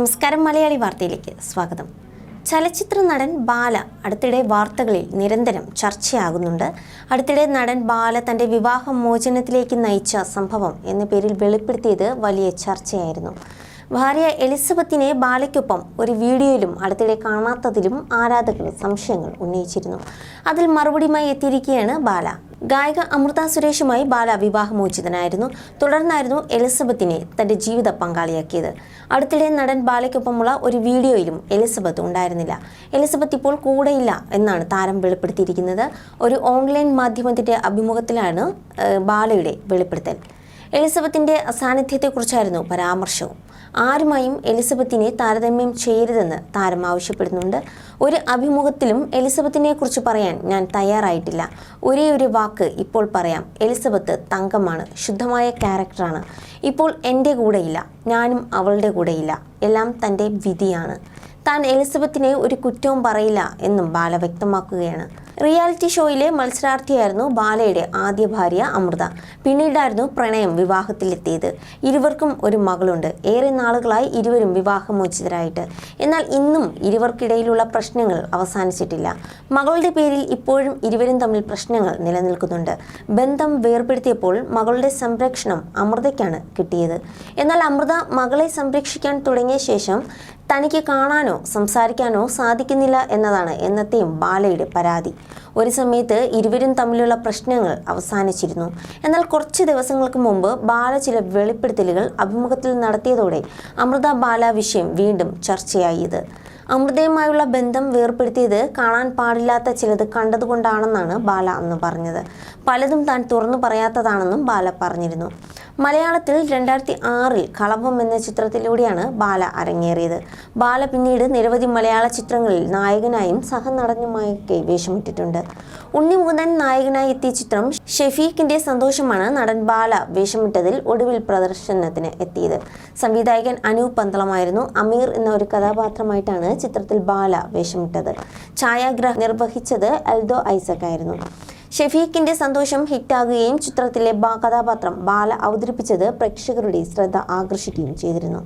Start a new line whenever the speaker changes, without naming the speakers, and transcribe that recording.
നമസ്കാരം മലയാളി വാർത്തയിലേക്ക് സ്വാഗതം. ചലച്ചിത്ര നടൻ ബാല അടുത്തിടെ വാർത്തകളിൽ നിരന്തരം ചർച്ചയാകുന്നുണ്ട്. അടുത്തിടെ നടൻ ബാല തന്റെ വിവാഹ മോചനത്തിലേക്ക് നയിച്ച സംഭവം എന്ന പേരിൽ വെളിപ്പെടുത്തിയത് വലിയ ചർച്ചയായിരുന്നു. ഭാര്യ എലിസബത്തിനെ ബാലയ്ക്കൊപ്പം ഒരു വീഡിയോയിലും അടുത്തിടെ കാണാത്തതിലും ആരാധകർ സംശയങ്ങൾ ഉന്നയിച്ചിരുന്നു. അതിൽ മറുപടിയുമായി എത്തിയിരിക്കുകയാണ് ബാല. ഗായിക അമൃത സുരേഷുമായി ബാല വിവാഹമോചിതനായിരുന്നു. തുടർന്നായിരുന്നു എലിസബത്തിനെ തന്റെ ജീവിത പങ്കാളിയാക്കിയത്. അടുത്തിടെ നടൻ ബാലയ്ക്കൊപ്പമുള്ള ഒരു വീഡിയോയിലും എലിസബത്ത് ഉണ്ടായിരുന്നില്ല. എലിസബത്ത് ഇപ്പോൾ കൂടെയില്ല എന്നാണ് താരം വെളിപ്പെടുത്തിയിരിക്കുന്നത്. ഒരു ഓൺലൈൻ മാധ്യമത്തിന്റെ അഭിമുഖത്തിലാണ് ബാലയുടെ വെളിപ്പെടുത്തൽ. എലിസബത്തിന്റെ അസാന്നിധ്യത്തെക്കുറിച്ചായിരുന്നു പരാമർശവും. ആരുമായും എലിസബത്തിനെ താരതമ്യം ചെയ്യരുതെന്ന് താരം ആവശ്യപ്പെടുന്നുണ്ട്. ഒരു അഭിമുഖത്തിലും എലിസബത്തിനെ കുറിച്ച് പറയാൻ ഞാൻ തയ്യാറായിട്ടില്ല. ഒരേ ഒരു വാക്ക് ഇപ്പോൾ പറയാം. എലിസബത്ത് തങ്കമാണ്. ശുദ്ധമായ ക്യാരക്ടറാണ്. ഇപ്പോൾ എന്റെ കൂടെയില്ല. ഞാനും അവളുടെ കൂടെയില്ല. എല്ലാം തന്റെ വിധിയാണ്. താൻ എലിസബത്തിനെ ഒരു കുറ്റവും പറയില്ല എന്നും ബാല വ്യക്തമാക്കുകയാണ്. റിയാലിറ്റി ഷോയിലെ മത്സരാർത്ഥിയായിരുന്നു ബാലയുടെ ആദ്യ ഭാര്യ അമൃത. പിന്നീടായിരുന്നു പ്രണയം വിവാഹത്തിലെത്തിയത്. ഇരുവർക്കും ഒരു മകളുണ്ട്. ഏറെ നാളുകളായി ഇരുവരും വിവാഹമോചിതരായിട്ട്. എന്നാൽ ഇന്നും ഇരുവർക്കിടയിലുള്ള പ്രശ്നങ്ങൾ അവസാനിച്ചിട്ടില്ല. മകളുടെ പേരിൽ ഇപ്പോഴും ഇരുവരും തമ്മിൽ പ്രശ്നങ്ങൾ നിലനിൽക്കുന്നുണ്ട്. ബന്ധം വേർപെടുത്തിയപ്പോൾ മകളുടെ സംരക്ഷണം അമൃതയ്ക്കാണ് കിട്ടിയത്. എന്നാൽ അമൃത മകളെ സംരക്ഷിക്കാൻ തുടങ്ങിയ ശേഷം തനിക്ക് കാണാനോ സംസാരിക്കാനോ സാധിക്കുന്നില്ല എന്നതാണ് എന്നത്തെയും ബാലയുടെ പരാതി. ഒരു സമയത്ത് ഇരുവരും തമ്മിലുള്ള പ്രശ്നങ്ങൾ അവസാനിച്ചിരുന്നു. എന്നാൽ കുറച്ച് ദിവസങ്ങൾക്ക് മുമ്പ് ബാല ചില വെളിപ്പെടുത്തലുകൾ അഭിമുഖത്തിൽ നടത്തിയതോടെ അമൃത ബാല വിഷയം വീണ്ടും ചർച്ചയായത്. അമൃതയുമായുള്ള ബന്ധം വേർപ്പെടുത്തിയത് കാണാൻ പാടില്ലാത്ത ചിലത് കണ്ടതുകൊണ്ടാണെന്നാണ് ബാല അന്ന് പറഞ്ഞത്. പലതും താൻ തുറന്നു പറയാത്തതാണെന്നും ബാല പറഞ്ഞിരുന്നു. മലയാളത്തിൽ രണ്ടായിരത്തി ആറിൽ കളഭം എന്ന ചിത്രത്തിലൂടെയാണ് ബാല അരങ്ങേറിയത്. ബാല പിന്നീട് നിരവധി മലയാള ചിത്രങ്ങളിൽ നായകനായും സഹനടനുമായൊക്കെ വേഷമിട്ടിട്ടുണ്ട്. ഉണ്ണിമുകുന്ദൻ നായകനായി എത്തിയ ചിത്രം ഷെഫീഖിന്റെ സന്തോഷമാണ് നടൻ ബാല വേഷമിട്ടതിൽ ഒടുവിൽ പ്രദർശനത്തിന് എത്തിയത്. സംവിധായകൻ അനൂപ് പന്തളമായിരുന്നു. അമീർ എന്ന ഒരു കഥാപാത്രമായിട്ടാണ് ചിത്രത്തിൽ ബാല വേഷമിട്ടത്. ഛായാഗ്രഹം നിർവഹിച്ചത് അൽദോ ഐസക് ആയിരുന്നു ഷെഫീഖിന്റെ സന്തോഷം ഹിറ്റാകുകയും ചിത്രത്തിലെ കഥാപാത്രം ബാല അവതരിപ്പിച്ചത് പ്രേക്ഷകരുടെ ശ്രദ്ധ ആകർഷിക്കുകയും ചെയ്തിരുന്നു.